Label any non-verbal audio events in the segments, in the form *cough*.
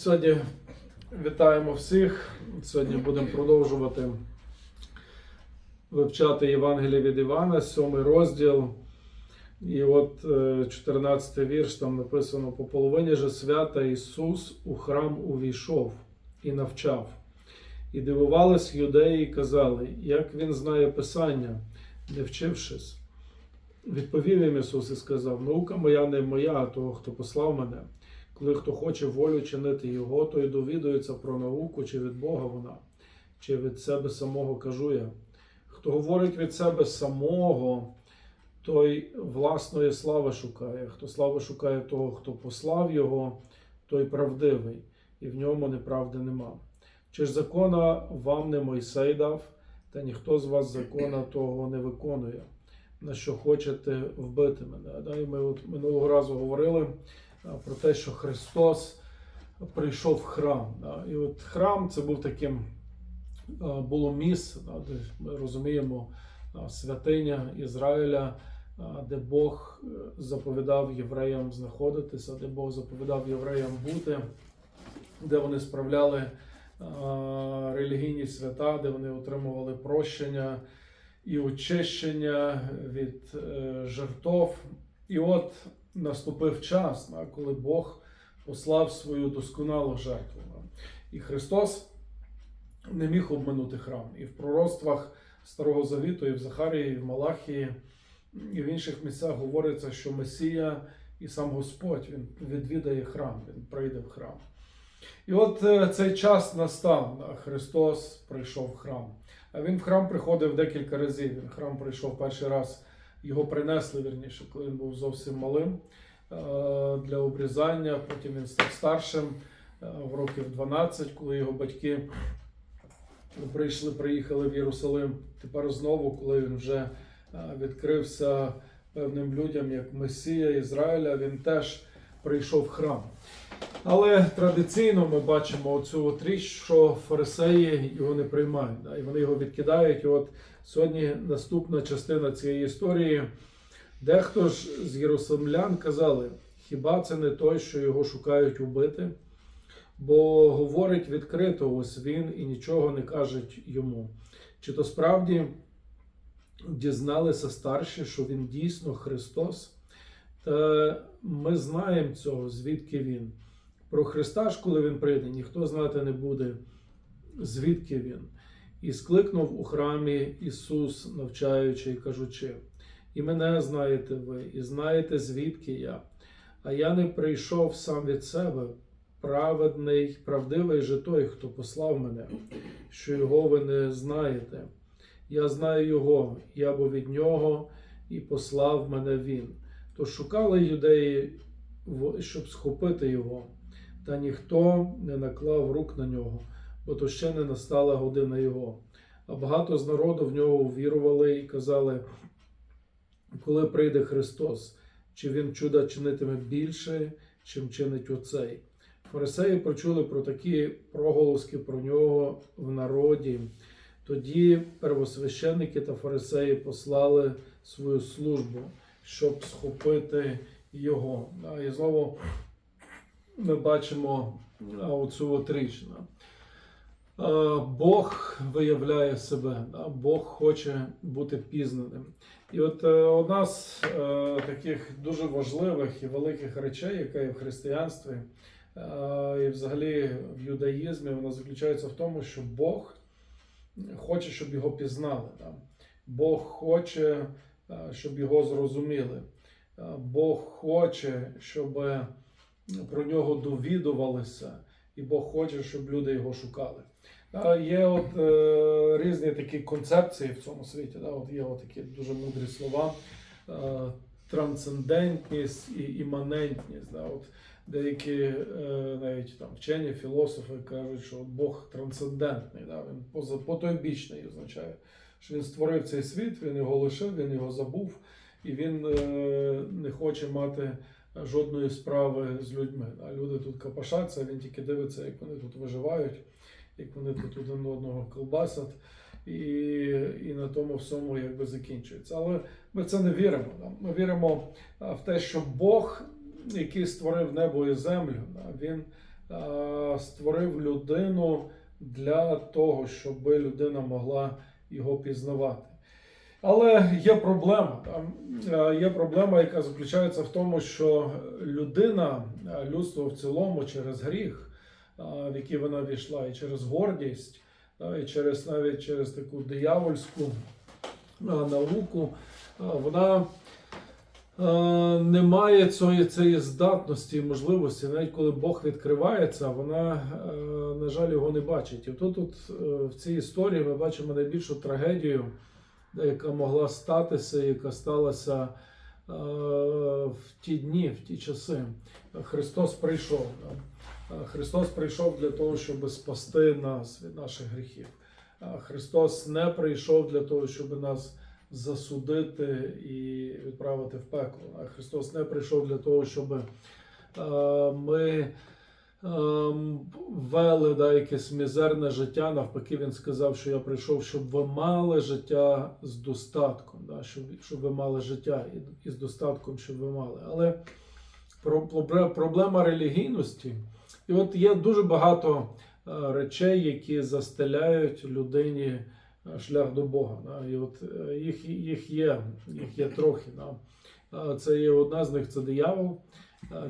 Сьогодні вітаємо всіх. Сьогодні будемо продовжувати вивчати Євангеліє від Івана, сьомий розділ. І от е, 14 вірш там написано: по половині же свята Ісус у храм увійшов і навчав. І дивувались юдеї, і казали, як він знає Писання, не вчившись. Відповів їм Ісус і сказав: Наука моя не моя, а того, хто послав мене. Коли хто хоче волю чинити його, той довідується про науку, чи від Бога вона, чи від себе самого кажу я. Хто говорить від себе самого, той власної слави шукає. Хто слави шукає того, хто послав його, той правдивий, і в ньому неправди нема. Чи ж закона вам не Мойсей дав, та ніхто з вас закона того не виконує, на що хочете вбити мене. Ми от минулого разу говорили про те, що Христос прийшов в храм. І от храм це був таким було місце, де ми розуміємо святиня Ізраїля, де Бог е, заповідав євреям знаходитися, де Бог заповідав євреям бути, де вони справляли релігійні свята, де вони отримували прощення і очищення від е, жертов. І от наступив час, коли Бог послав свою досконалу жертву. І Христос не міг обминути храм. І в пророцтвах Старого Завіту, і в Захарії, і в Малахії, і в інших місцях говориться, що Месія і сам Господь він відвідає храм, він прийде в храм. І от е, цей час настав, Христос прийшов в храм. А він в храм приходив декілька разів. Він в храм прийшов перший раз, його принесли вірніше, коли він був зовсім малим е, для обрізання. Потім він став старшим е, в років 12, коли його батьки прийшли, приїхали в Єрусалим. Тепер знову, коли він вже е, відкрився певним людям, як Месія Ізраїля, він теж прийшов в храм. Але традиційно ми бачимо от річ, що фарисеї його не приймають, і вони його відкидають. І от сьогодні наступна частина цієї історії. Дехто ж з єрусалимлян казали, хіба це не той, що його шукають убити? Бо говорить відкрито, ось він і нічого не кажуть йому. Чи то справді дізналися старші, що він дійсно Христос? Та ми знаємо цього, звідки він. Про Христа ж, коли він прийде, ніхто знати не буде, звідки він. І скликнув у храмі Ісус, навчаючи і кажучи: І мене знаєте ви, і знаєте, звідки я. А я не прийшов сам від себе, праведний, правдивий же той, хто послав мене, що його ви не знаєте. Я знаю Його, я бо від нього, і послав мене Він. То шукали юдеї, щоб схопити його, та ніхто не наклав рук на нього, бо ще не настала година його. А багато з народу в нього увірували і казали, коли прийде Христос, чи він чуда чинитиме більше, чим чинить оцей. Фарисеї почули про такі проголоски про нього в народі. Тоді первосвященники та фарисеї послали свою службу, щоб схопити його. І знову ми бачимо оцю от річ. А, Бог виявляє себе, Бог хоче бути пізнаним. І от е, одна з е, таких дуже важливих і великих речей, яка є в християнстві, е, і взагалі в юдаїзмі, вона заключається в тому, що Бог хоче, щоб його пізнали. Бог хоче, е, щоб його зрозуміли. Е, Бог хоче, щоб про нього довідувалися, і Бог хоче, щоб люди його шукали. Є от е, різні такі концепції в цьому світі. Да? От є от такі дуже мудрі слова. Е, трансцендентність і іманентність. Да? От деякі е, навіть там вчені, філософи кажуть, що Бог трансцендентний, да? він поза потойбічний означає, що він створив цей світ, він його лишив, він його забув, і він е, не хоче мати жодної справи з людьми. Да? Люди тут капашаться, він тільки дивиться, як вони тут виживають, як вони тут один одного колбасять. І, і на тому всьому якби закінчується. Але ми це не віримо. Да? Ми віримо а, в те, що Бог, який створив небо і землю, да, він е, створив людину для того, щоб людина могла його пізнавати. Але є проблема. Є проблема, яка заключається в тому, що людина, людство в цілому через гріх, в який вона війшла, і через гордість, і через навіть через таку диявольську науку, вона не має цієї, цієї здатності і можливості, навіть коли Бог відкривається, вона, на жаль, його не бачить. І тут, тут е, в цій історії ми бачимо найбільшу трагедію, яка могла статися, яка сталася в ті дні, в ті часи. Христос прийшов. Христос прийшов для того, щоб спасти нас від наших гріхів. Христос не прийшов для того, щоб нас засудити і відправити в пекло. Христос не прийшов для того, щоб ми вели да, якесь мізерне життя. Навпаки, він сказав, що я прийшов, щоб ви мали життя з достатком, да, щоб, щоб ви мали життя і, і з достатком, щоб ви мали. Але про- пробле- проблема релігійності, і от є дуже багато е, речей, які застеляють людині е, шлях до Бога. І от е, їх, їх є, їх є трохи. Це є одна з них, це диявол.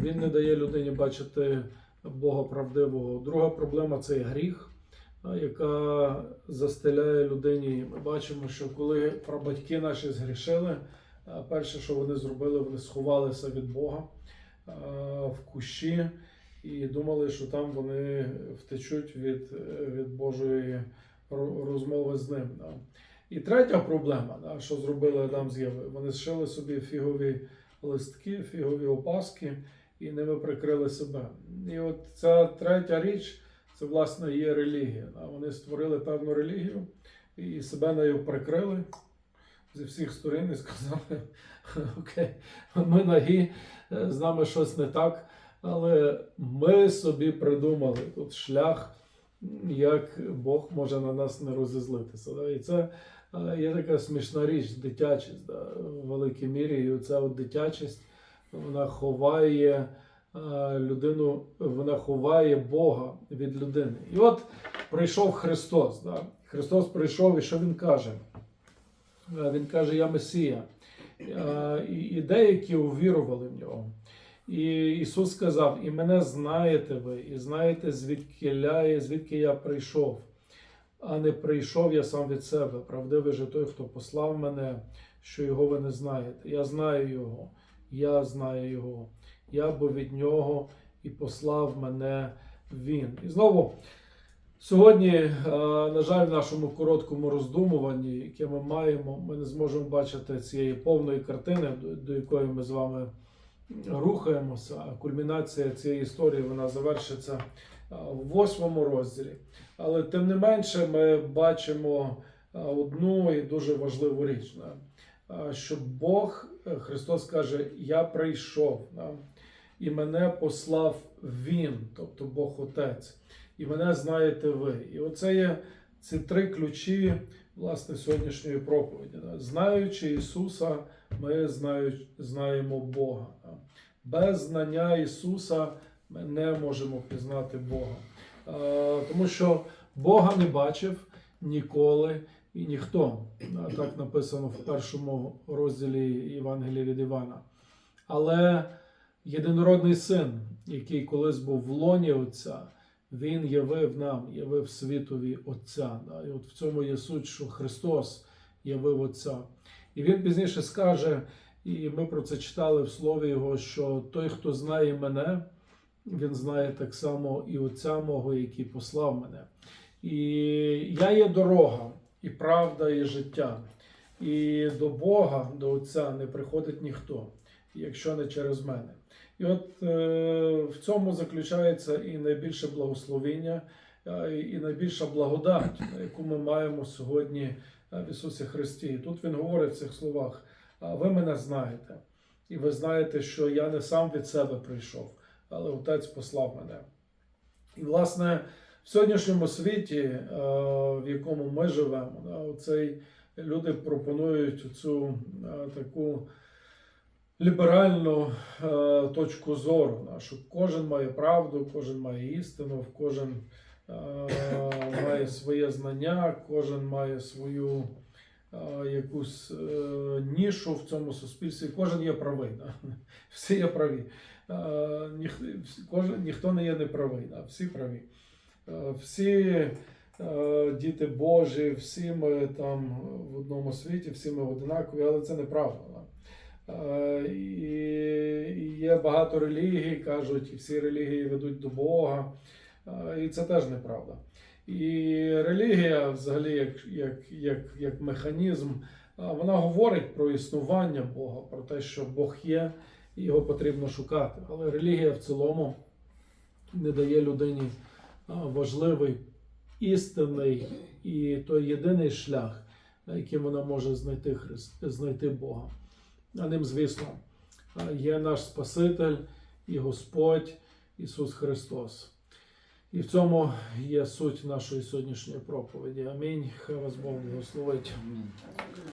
Він не дає людині бачити Бога правдивого. Друга проблема це є гріх, яка застеляє людині. Ми бачимо, що коли прабатьки наші згрішили, перше, що вони зробили, вони сховалися від Бога в кущі і думали, що там вони втечуть від, від Божої розмови з ним. Да. І третя проблема, да, що зробили Адам з Євою, вони зшили собі фігові листки, фігові опаски і ними прикрили себе. І от ця третя річ, це власне є релігія. Да. Вони створили певну релігію і себе нею прикрили зі всіх сторін і сказали: *laughs* Окей, ми нагі, е, з нами щось не так, але ми собі придумали тут шлях, як Бог може на нас не розізлитися. Да? І це е, є така смішна річ, дитячість да? в великій мірі. І оця от дитячість вона ховає е, людину, вона ховає Бога від людини. І от прийшов Христос. Да? Христос прийшов, і що Він каже? Е, Він каже: Я Месія. І деякі увірували в нього. І Ісус сказав: І мене знаєте ви, і знаєте, звідки я, звідки я прийшов. А не прийшов я сам від себе. Правдивий же той, хто послав мене, що його ви не знаєте. Я знаю його, я знаю його. Я бо від нього і послав мене він. І знову. Сьогодні, е, на жаль, в нашому короткому роздумуванні, яке ми маємо, ми не зможемо бачити цієї повної картини, до якої ми з вами рухаємося. Кульмінація цієї історії вона завершиться в восьмому розділі. Але тим не менше, ми бачимо одну і дуже важливу річ, що Бог, е, Христос каже, я прийшов, і мене послав Він, тобто Бог Отець і мене знаєте ви. І оце є ці три ключі власне сьогоднішньої проповіді. Знаючи Ісуса, ми знаємо Бога. Без знання Ісуса ми не можемо пізнати Бога. Е, Тому що Бога не бачив ніколи і ніхто. Так написано в першому розділі Євангелія від Івана. Але єдинородний син, який колись був в лоні Отця, він явив нам, явив світові Отця. І от в цьому є суть, що Христос явив Отця. І він пізніше скаже, і ми про це читали в слові Його, що той, хто знає мене, він знає так само і Отця мого, який послав мене. І я є дорога, і правда, і життя. І до Бога, до Отця не приходить ніхто, якщо не через мене. І от е, в цьому заключається і найбільше благословіння, е, і найбільша благодать, яку ми маємо сьогодні е, в Ісусі Христі. Тут Він говорить в цих словах: «А ви мене знаєте, і ви знаєте, що я не сам від себе прийшов, але Отець послав мене. І, власне, в сьогоднішньому світі, е, в якому ми живемо, да, оцей люди пропонують цю е, таку ліберальну е, точку зору нашу. Кожен має правду, кожен має істину, кожен має своє знання, кожен має свою якусь е, нішу в цьому суспільстві. Кожен є правий. Да? *laughs* Всі є праві. Ніх, кожен, ніхто не є неправий, да? всі праві. Всі е, діти Божі, всі ми там в одному світі, всі ми одинакові, але це неправда. Да? І є багато релігій, кажуть, і всі релігії ведуть до Бога. І це теж неправда. І релігія, взагалі, як, як, як, як механізм, вона говорить про існування Бога, про те, що Бог є, і його потрібно шукати. Але релігія в цілому не дає людині важливий, істинний і той єдиний шлях, е, яким вона може знайти, Христ, знайти Бога. А ним, звісно, є наш Спаситель і Господь Ісус Христос. І в цьому є суть нашої сьогоднішньої проповіді. Амінь. Хай вас Бог благословить.